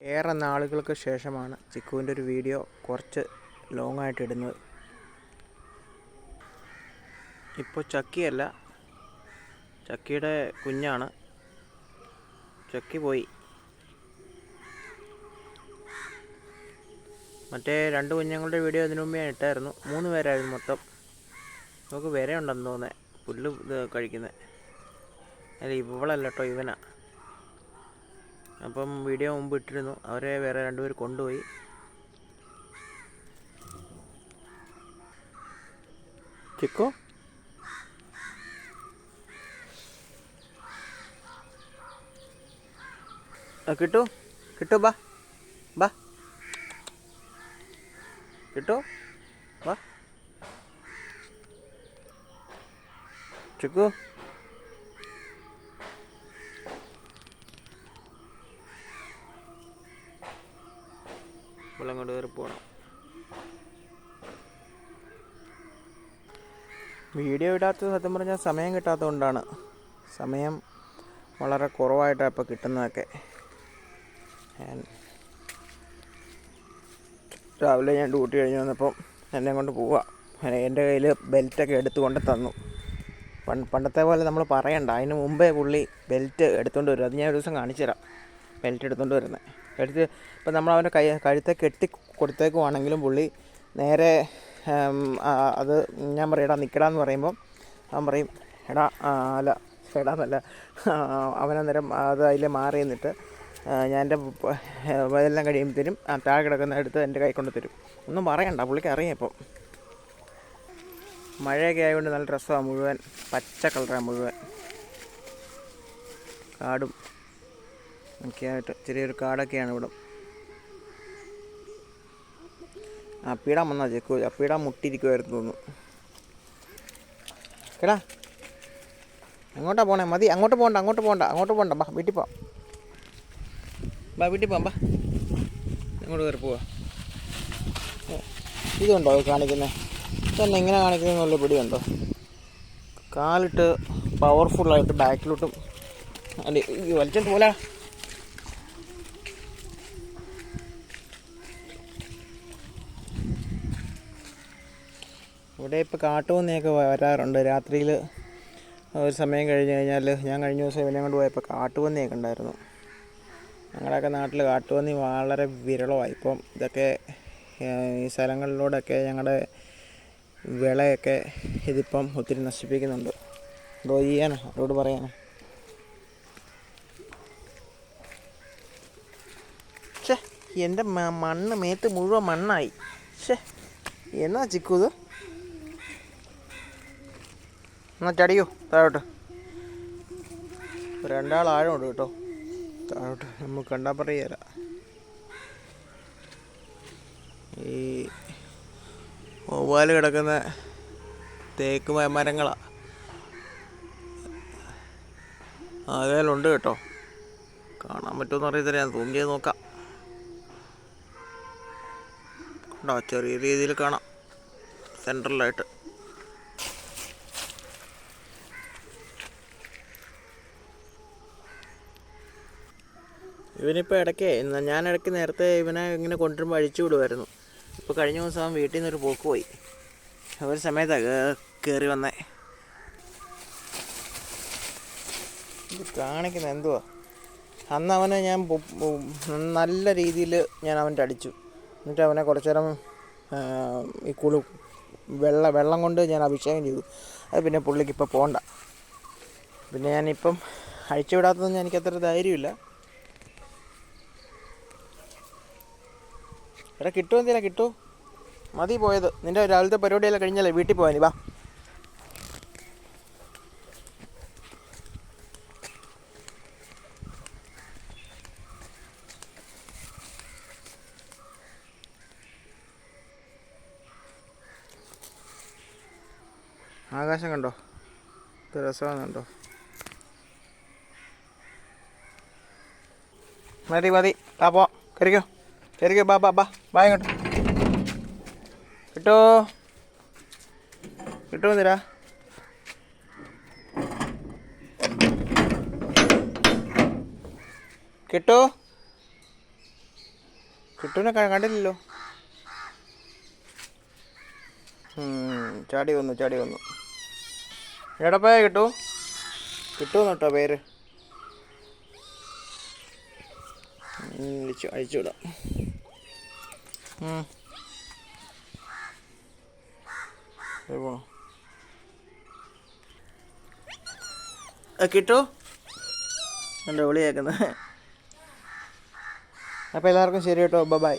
ഏറെ നാളുകൾക്ക് ശേഷമാണ് ചിക്കുവിന്റെ ഒരു വീഡിയോ കുറച്ച് ലോങ് ആയിട്ട് ഇടുന്നത്. ഇപ്പോൾ ചക്കിയല്ല ചക്കിയുടെ കുഞ്ഞാണ്. ചക്കി പോയി. മറ്റേ രണ്ട് കുഞ്ഞുങ്ങളുടെ വീഡിയോ അതിനു മുമ്പേ ഞാൻ ഇട്ടായിരുന്നു. മൂന്ന് പേരായിരുന്നു മൊത്തം. നമുക്ക് വരെ ഉണ്ടെന്ന് തോന്നുന്നത് പുല്ല് കഴിക്കുന്നത് അല്ല ഇവളല്ല കേട്ടോ ഇവനാ. അപ്പം വീഡിയോ മുമ്പ് ഇട്ടിരുന്നു. അവരെ വേറെ രണ്ടുപേർ കൊണ്ടുപോയി. ചിക്കോ? കിട്ടു. കിട്ടു ബാ. ബാ. കിട്ടു. ബാ. ചിക്കു വെള്ളം കൊണ്ട് കയറി പോകണം വീഡിയോ ഇടാത്തത് സത്യം പറഞ്ഞാൽ സമയം കിട്ടാത്തതുകൊണ്ടാണ് സമയം വളരെ കുറവായിട്ടാണ് ഇപ്പോൾ കിട്ടുന്നതൊക്കെ. രാവിലെ ഞാൻ ഡ്യൂട്ടി കഴിഞ്ഞ് വന്നപ്പം എന്നെ കൊണ്ട് പോവാം. എന്റെ കയ്യിൽ ബെൽറ്റൊക്കെ എടുത്തുകൊണ്ട് തന്നു. പണ്ട് പണ്ടത്തെ പോലെ നമ്മൾ പറയണ്ട. അതിന് മുമ്പേ പുള്ളി ബെൽറ്റ് എടുത്തുകൊണ്ട് വരും. അത് ഞാൻ ഒരു ദിവസം കാണിച്ചു തരാം. ബെൽറ്റ് എടുത്തുകൊണ്ട് വരുന്നത് എടുത്ത് ഇപ്പം നമ്മൾ അവന്റെ കൈ കഴുത്തെ കെട്ടി കൊടുത്തേക്കുവാണെങ്കിലും പുള്ളി നേരെ അത് ഞാൻ പറയും എടാ നിൽക്കടാന്ന് പറയുമ്പോൾ അവൻ പറയും എടാ അല്ല എടാന്നല്ല അവനന്നേരം അത് അതിൽ മാറി നിന്നിട്ട് ഞാൻ എന്റെ ഇതെല്ലാം കഴിയുമ്പോഴത്തേനും ആ താഴെ കിടക്കുന്ന എടുത്ത് എന്റെ കൈ കൊണ്ട് തരും. ഒന്നും പറയണ്ട പുള്ളിക്ക് അറിയാം ഇപ്പം. മഴയൊക്കെ ആയതുകൊണ്ട് നല്ല രസമാണ് മുഴുവൻ പച്ച കളറാണ് മുഴുവൻ. കാടും. ഒക്കെ ചെറിയൊരു കാടൊക്കെയാണ് ഇവിടെ. അപ്പീടാൻ വന്നാ ചെക്കു അപ്പീടാൻ മുട്ടിയിരിക്കുമായിരുന്നു തോന്നുന്നു. കേടാ. അങ്ങോട്ടാ പോണേ മതി. അങ്ങോട്ട് പോകണ്ട അങ്ങോട്ട് പോകണ്ട അങ്ങോട്ട് പോകണ്ട ബാ വീട്ടിൽ പോവാം. ബാ വീട്ടിൽ പോവാം ബാ. അങ്ങോട്ട് കയറി പോവാ. ഇതുണ്ടോ കാണിക്കുന്നത് തന്നെ എങ്ങനെ കാണിക്കുന്നതിനുള്ള പിടിയുണ്ടോ? കാലിട്ട് പവർഫുള്ളായിട്ട് ബാക്കിലോട്ടും വലിച്ചോണ്ട് പോലാ. ഇവിടെ ഇപ്പോൾ കാട്ടുപന്നിയൊക്കെ വരാറുണ്ട്. രാത്രിയിൽ ഒരു സമയം കഴിഞ്ഞ് കഴിഞ്ഞാൽ ഞാൻ കഴിഞ്ഞ ദിവസം ഇവനെ കൊണ്ട് പോയപ്പോൾ കാട്ടുപന്നിയൊക്കെ ഉണ്ടായിരുന്നു. ഞങ്ങളുടെയൊക്കെ നാട്ടിൽ കാട്ടുപന്നി വളരെ വിരളമായി. ഇപ്പം ഇതൊക്കെ ഈ സ്ഥലങ്ങളിലൂടെയൊക്കെ ഞങ്ങളുടെ വിളയൊക്കെ ഇതിപ്പം ഒത്തിരി നശിപ്പിക്കുന്നുണ്ട്. എന്തോ ചെയ്യാനോ? അവരോട് പറയാനോ? ഛേ എന്റെ മണ്ണ് മേത്ത് മുഴുവൻ മണ്ണായി. ഛേ എന്നാ ചിക്കു ഇത്? എന്നാ ചടിയോ താഴോട്ട്. രണ്ടാൾ ആഴമുണ്ട് കേട്ടോ. താഴോട്ട് നമുക്ക് കണ്ടാൽ പറയുക ഈ ഒവ്വാൽ കിടക്കുന്ന തേക്ക് മരങ്ങളാണ് ആകാലുണ്ട് കേട്ടോ. കാണാൻ പറ്റുമെന്ന് അറിയത്തില്ല. ഞാൻ സൂം ചെയ്ത് നോക്കാം. കണ്ടോ? ചെറിയ രീതിയിൽ കാണാം. സെൻട്രലായിട്ട്. ഇവനിപ്പോൾ ഇടയ്ക്ക് ഞാൻ ഇടയ്ക്ക് നേരത്തെ ഇവനെ ഇങ്ങനെ കൊണ്ടുവരുമ്പോൾ അഴിച്ചു വിടുമായിരുന്നു ഇപ്പോൾ കഴിഞ്ഞ ദിവസം അവൻ വീട്ടിൽ നിന്നൊരു പോക്ക് പോയി. ഒരു സമയത്താണ് കയറി വന്നേ. ഇത് കാണിക്കുന്നത് എന്തുവാ? അന്ന് അവനെ ഞാൻ നല്ല രീതിയിൽ ഞാൻ അവന്റെ അടിച്ചു. എന്നിട്ട് അവനെ കുറച്ചു നേരം ഈ കുളു വെള്ളം വെള്ളം കൊണ്ട് ഞാൻ അഭിഷേകം ചെയ്തു. അത് പിന്നെ പുള്ളിക്ക് ഇപ്പോൾ പോകണ്ട പിന്നെ ഞാനിപ്പം അഴിച്ചു വിടാത്തതൊന്നും എനിക്കത്ര ധൈര്യമില്ല. എടാ കിട്ടുമോ എന്തിനാ കിട്ടൂ? മതി പോയത്. നിന്റെ രാവിലത്തെ പരിപാടിയെല്ലാം കഴിഞ്ഞല്ലേ? വീട്ടിൽ പോകാനി വാ. ആകാശം കണ്ടോ? ഇത് കണ്ടോ? മതി മതി. ആ പോ കയറിക്കോ. കയറിക്കോ ബാ ബാ ബാ. ബാ ഇങ്ങോട്ട്. കിട്ടോ? കിട്ടോ തരാ കിട്ടോ? കിട്ടുന്ന കണ്ടില്ലല്ലോ. ചാടി വന്നു ചാടി വന്നു. എടപ്പേ കിട്ടൂ. കിട്ടുമെന്ന് കേട്ടോ പേര്. വിളിച്ചു അയച്ചുവിടാം ഉം. ദേ പോണു കിട്ടു എന്റെ വിളി കേൾക്കുന്നത് അപ്പോൾ എല്ലാവർക്കും ശരി കേട്ടോ ബൈ